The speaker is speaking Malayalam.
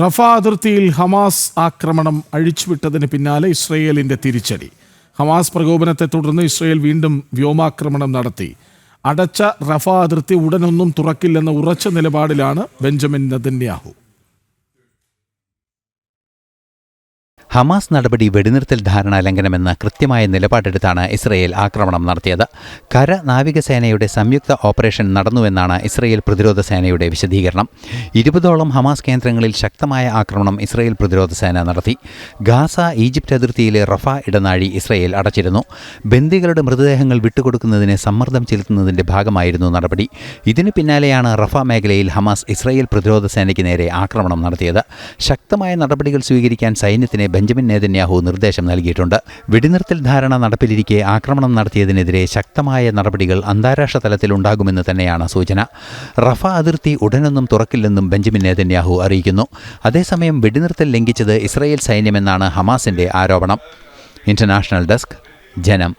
റഫ അതിർത്തിയിൽ ഹമാസ് ആക്രമണം അഴിച്ചുവിട്ടതിന് പിന്നാലെ ഇസ്രയേലിന്റെ തിരിച്ചടി. ഹമാസ് പ്രകോപനത്തെ തുടർന്ന് ഇസ്രയേൽ വീണ്ടും വ്യോമാക്രമണം നടത്തി. അടച്ച റഫ അതിർത്തി ഉടനൊന്നും തുറക്കില്ലെന്ന ഉറച്ച നിലപാടിലാണ് ബെഞ്ചമിൻ നെതന്യാഹു. ഹമാസ് നടപടി വെടിനിർത്തൽ ധാരണ ലംഘനമെന്ന കൃത്യമായ നിലപാടെടുത്താണ് ഇസ്രയേൽ ആക്രമണം നടത്തിയത്. കര നാവികസേനയുടെ സംയുക്ത ഓപ്പറേഷൻ നടന്നുവെന്നാണ് ഇസ്രയേൽ പ്രതിരോധ സേനയുടെ വിശദീകരണം. ഇരുപതോളം ഹമാസ് കേന്ദ്രങ്ങളിൽ ശക്തമായ ആക്രമണം ഇസ്രയേൽ പ്രതിരോധ സേന നടത്തി. ഗാസ ഈജിപ്റ്റ് അതിർത്തിയിലെ റഫ ഇടനാഴി ഇസ്രയേൽ അടച്ചിരുന്നു. ബന്ദികളുടെ മൃതദേഹങ്ങൾ വിട്ടുകൊടുക്കുന്നതിന് സമ്മർദ്ദം ചെലുത്തുന്നതിന്റെ ഭാഗമായിരുന്നു നടപടി. ഇതിനു പിന്നാലെയാണ് റഫ മേഖലയിൽ ഹമാസ് ഇസ്രയേൽ പ്രതിരോധ സേനയ്ക്ക് നേരെ ആക്രമണം നടത്തിയത്. ശക്തമായ നടപടികൾ സ്വീകരിക്കാൻ സൈന്യത്തിന് ബെഞ്ചമിൻ നേതന്യാഹു നിർദ്ദേശം നൽകിയിട്ടുണ്ട്. വെടിനിർത്തൽ ധാരണ നടപ്പിലിരിക്കെ ആക്രമണം നടത്തിയതിനെതിരെ ശക്തമായ നടപടികൾ അന്താരാഷ്ട്ര തലത്തിൽ ഉണ്ടാകുമെന്ന് തന്നെയാണ് സൂചന. റഫ അതിർത്തി ഉടനൊന്നും തുറക്കില്ലെന്നും ബെഞ്ചമിൻ നേതന്യാഹു അറിയിക്കുന്നു. അതേസമയം വെടിനിർത്തൽ ലംഘിച്ചത് ഇസ്രായേൽ സൈന്യമെന്നാണ് ഹമാസിന്റെ ആരോപണം. ഇന്റർനാഷണൽ ഡെസ്ക് ജനം.